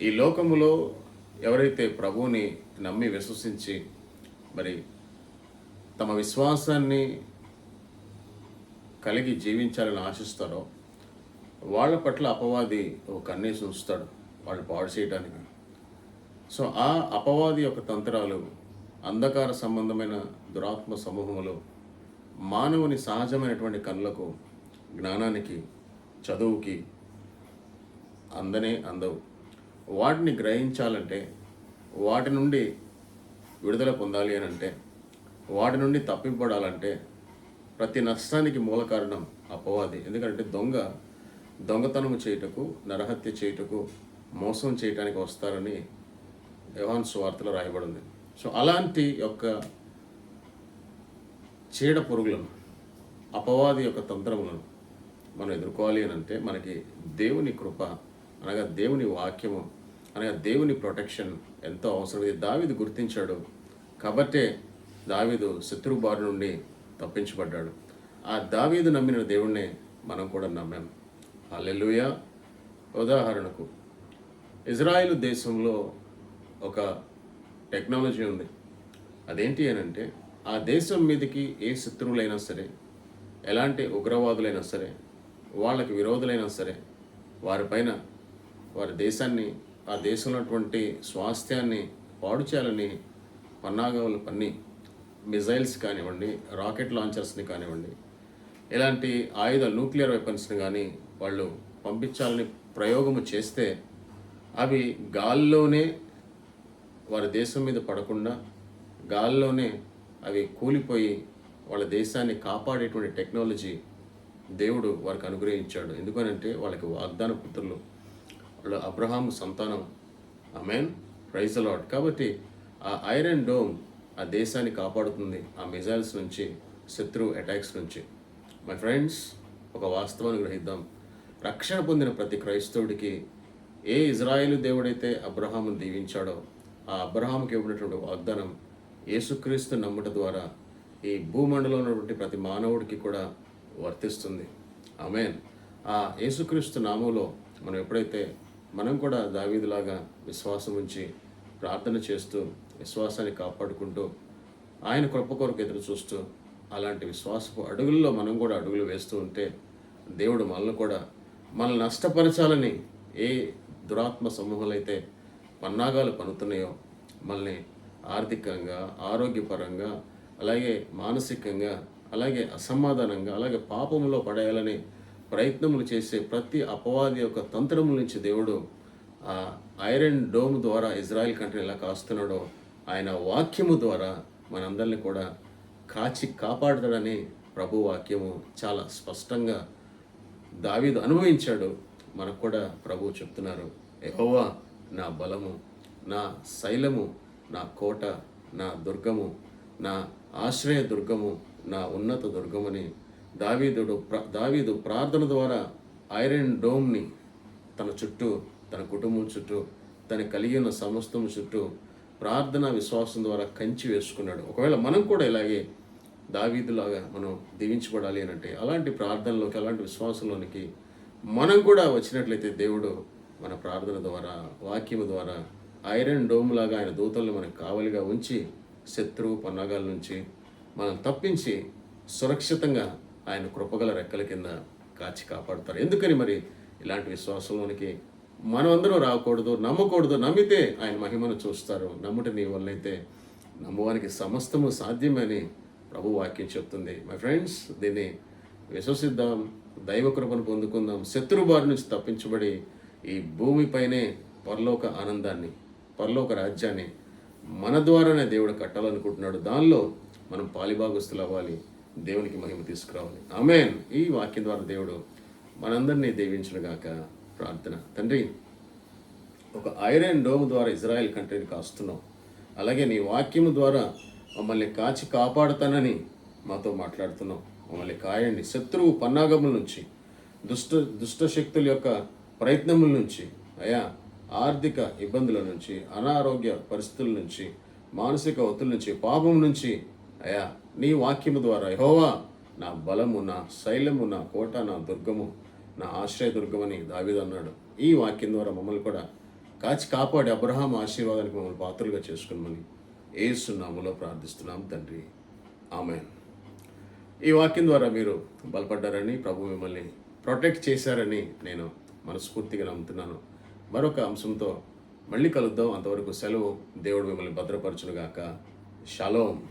ఈ లోకములో ఎవరైతే ప్రభువుని నమ్మి విశ్వసించి మరి తమ విశ్వాసాన్ని కలిగి జీవించాలని ఆశిస్తారో వాళ్ళ పట్ల అపవాది ఒక కన్నేసి ఉంచుతాడు వాళ్ళు పాడు చేయడానికి సో ఆ అపవాది యొక్క తంత్రాలు అంధకార సంబంధమైన దురాత్మ సమూహములు మానవుని సహజమైనటువంటి కళ్ళకు జ్ఞానానికి చదువుకి అందనే అందవు. వాటిని గ్రహించాలంటే వాటి నుండి విడుదల పొందాలి అని అంటే వాటి నుండి తప్పింపడాలంటే ప్రతి నష్టానికి మూల కారణం అపవాది. ఎందుకంటే దొంగ దొంగతనము చేయుటకు నరహత్య చేయుటకు మోసం చేయటానికి వస్తారని యోహాన్ సువార్తలో రాయబడింది. సో అలాంటి యొక్క చీడ పురుగులను అపవాది యొక్క తంత్రములను మనం ఎదుర్కోవాలి అని అంటే మనకి దేవుని కృప అనగా దేవుని వాక్యము అనగా దేవుని ప్రొటెక్షన్ ఎంతో అవసరం. ఇది దావీదు గుర్తించాడు. కాబట్టే దావీదు శత్రు బారి నుండి తప్పించబడ్డాడు. ఆ దావీదు నమ్మిన దేవుణ్ణే మనం కూడా నమ్మాం. అల్లెలుయ ఉదాహరణకు ఇజ్రాయెల్ దేశంలో ఒక టెక్నాలజీ ఉంది. అదేంటి అని అంటే ఆ దేశం మీదకి ఏ శత్రువులైనా సరే ఎలాంటి ఉగ్రవాదులైనా సరే వాళ్ళకి విరోధులైనా సరే వారిపైన వారి దేశాన్ని ఆ దేశంలో ఉన్నటువంటి స్వాస్థ్యాన్ని పాడు చేయాలని పన్నాగాలు పన్ని మిజైల్స్ కానివ్వండి రాకెట్ లాంచర్స్ని కానివ్వండి ఇలాంటి ఆయుధ న్యూక్లియర్ వెపన్స్ని కానీ వాళ్ళు పంపించాలని ప్రయోగము చేస్తే అవి గాల్లోనే వారి దేశం మీద పడకుండా గాల్లోనే అవి కూలిపోయి వాళ్ళ దేశాన్ని కాపాడేటువంటి టెక్నాలజీ దేవుడు వారికి అనుగ్రహించాడు. ఎందుకనంటే వాళ్ళకి వాగ్దాన పుత్రులు అబ్రహాం సంతానం. అమెన్ ప్రైజ్ లాడ్ కాబట్టి ఆ ఐరన్ డోమ్ ఆ దేశాన్ని కాపాడుతుంది. ఆ మిజైల్స్ నుంచి శత్రు అటాక్స్ నుంచి. మై ఫ్రెండ్స్ ఒక వాస్తవాన్ని గ్రహిద్దాం. రక్షణ పొందిన ప్రతి క్రైస్తవుడికి ఏ ఇజ్రాయేల్ దేవుడైతే అబ్రహామును దీవించాడో ఆ అబ్రహాంకి ఇవ్వనటువంటి వాగ్దానం యేసుక్రీస్తు నమ్ముట ద్వారా ఈ భూమండలంలో ఉన్నటువంటి ప్రతి మానవుడికి కూడా వర్తిస్తుంది. ఆమెన్. ఆ యేసుక్రీస్తు నామంలో మనం ఎప్పుడైతే మనం కూడా దావీదులాగా విశ్వాసం ఉంచి ప్రార్థన చేస్తూ విశ్వాసాన్ని కాపాడుకుంటూ ఆయన కృప కొరకు ఎదురు చూస్తూ అలాంటి విశ్వాసపు అడుగుల్లో మనం కూడా అడుగులు వేస్తూ ఉంటే దేవుడు మనల్ని కూడా మనల్ని నష్టపరచాలని ఏ దురాత్మ సమూహాలు అయితే పన్నాగాలు పనుతున్నాయో మనల్ని ఆర్థికంగా ఆరోగ్యపరంగా అలాగే మానసికంగా అలాగే అసమాధానంగా అలాగే పాపంలో పడేయాలని ప్రయత్నములు చేసే ప్రతి అపవాది యొక్క తంత్రముల నుంచి దేవుడు ఆ ఐరన్ డోమ్ ద్వారా ఇజ్రాయెల్ కంట్రీ ఎలా కాస్తున్నాడో ఆయన వాక్యము ద్వారా మనందరిని కూడా కాచి కాపాడతాడని ప్రభు వాక్యము చాలా స్పష్టంగా దావీదు అనుభవించాడు. మనకు కూడా ప్రభు చెప్తున్నారు ఎహోవా నా బలము నా శైలము నా కోట నా దుర్గము నా ఆశ్రయ దుర్గము నా ఉన్నత దుర్గమని దావీదుడు ప్ర దావీదు ప్రార్థన ద్వారా ఐరన్ డోమ్ని తన చుట్టూ తన కుటుంబం చుట్టూ తన కలిగి ఉన్న సమస్తం చుట్టూ ప్రార్థన విశ్వాసం ద్వారా కంచి వేసుకున్నాడు. ఒకవేళ మనం కూడా ఇలాగే దావీదులాగా మనం దీవించబడాలి అని అంటే అలాంటి ప్రార్థనలోకి అలాంటి విశ్వాసంలోనికి మనం కూడా వచ్చినట్లయితే దేవుడు మన ప్రార్థన ద్వారా వాక్యము ద్వారా ఐరన్ డోమ్ లాగా ఆయన దూతలను మనకు కావలిగా ఉంచి శత్రువు పన్నాగాల నుంచి మనం తప్పించి సురక్షితంగా ఆయన కృపగల రెక్కల కింద కాచి కాపాడుతారు. ఎందుకని మరి ఇలాంటి విశ్వాసంలోనికి మనమందరం రాకూడదు నమ్మకూడదు నమ్మితే ఆయన మహిమను చూస్తారు. నమ్ముట నీ వల్లైతే నమ్మవానికి సమస్తము సాధ్యమని ప్రభు వాక్యం చెప్తుంది. మై ఫ్రెండ్స్ దీన్ని విశ్వసిద్దాం దైవ కృపను పొందుకుందాం. శత్రు బారి నుంచి తప్పించబడి ఈ భూమిపైనే పరలోక ఆనందాన్ని పరలోక రాజ్యాన్ని మన ద్వారానే దేవుడు కట్టాలనుకుంటున్నాడు. దానిలో మనం పాలిభాగస్తులు అవ్వాలి దేవునికి మహిమ తీసుకురావాలి. ఆమెన్. ఈ వాక్యం ద్వారా దేవుడు మనందరినీ దీవించునుగాక ప్రార్థన. తండ్రి ఒక ఐరన్ డోమ్ ద్వారా ఇజ్రాయెల్ కంట్రీని కాస్తున్నాం. అలాగే నీ వాక్యము ద్వారా మమ్మల్ని కాచి కాపాడుతానని మాతో మాట్లాడుతున్నాం. మమ్మల్ని కాయండి. శత్రువు పన్నాగముల నుంచి దుష్ట దుష్ట శక్తుల యొక్క ప్రయత్నముల నుంచి అయా ఆర్థిక ఇబ్బందుల నుంచి అనారోగ్య పరిస్థితుల నుంచి మానసిక ఒత్తుల నుంచి పాపం నుంచి అయా నీ వాక్యము ద్వారా యహోవా నా బలము నా శైలము నా కోట నా దుర్గము నా ఆశ్రయ దుర్గమని ఈ వాక్యం ద్వారా మమ్మల్ని కూడా కాచి కాపాడి అబ్రహాం ఆశీర్వాదానికి మమ్మల్ని పాత్రలుగా చేసుకున్నామని ఏసునాములో ప్రార్థిస్తున్నాం తండ్రి. ఆమె ఈ వాక్యం ద్వారా మీరు బలపడ్డారని ప్రభు మిమ్మల్ని ప్రొటెక్ట్ చేశారని నేను మనస్ఫూర్తిగా నమ్ముతున్నాను. మరొక అంశంతో మళ్ళీ కలుద్దాం. అంతవరకు సెలవు. దేవుడు మిమ్మల్ని భద్రపరచునుగాక. షలోం.